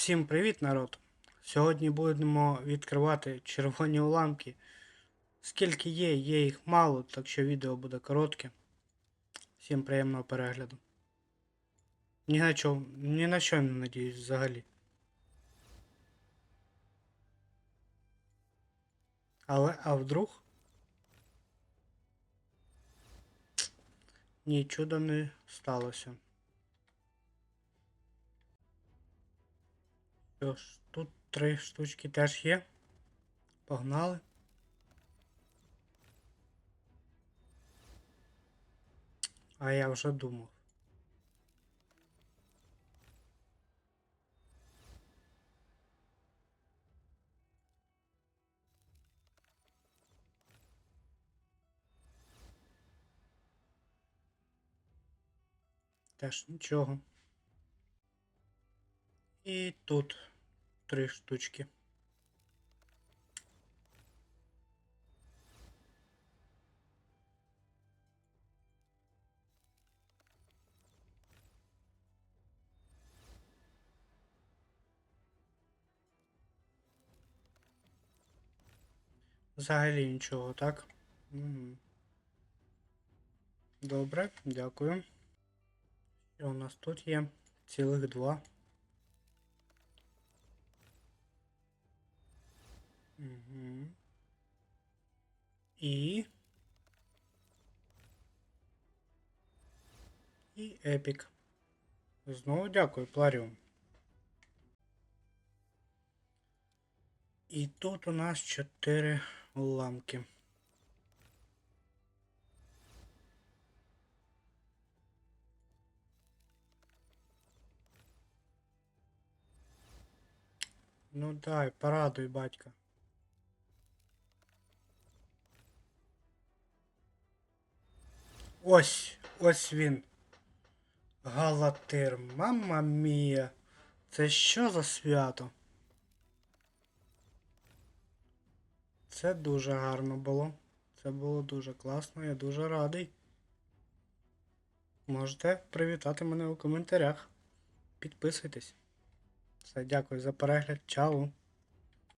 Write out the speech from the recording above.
Всім привіт, народ! Сьогодні будемо відкривати червоні уламки. Скільки є, є їх мало, так що відео буде коротке. Всім приємного перегляду. Ні на чому, ні на що не надіюсь взагалі. Але а вдруг? Ні, чуда не сталося. Що ж, тут три штучки теж є. Погнали. А я вже думав. Теж нічого. І тут три штучки. Взагалі нічого, так? Угу. Добре, дякую. Що у нас тут є? Цілих два. Угу. І. І епік. Знову дякую, Пларіум. І тут у нас чотири уламки. Ну дай, порадуй, батька. Ось, ось він. Галатир, мамма мія. Це що за свято? Це дуже гарно було. Це було дуже класно, я дуже радий. Можете привітати мене у коментарях. Підписуйтесь. Все, дякую за перегляд. Чао!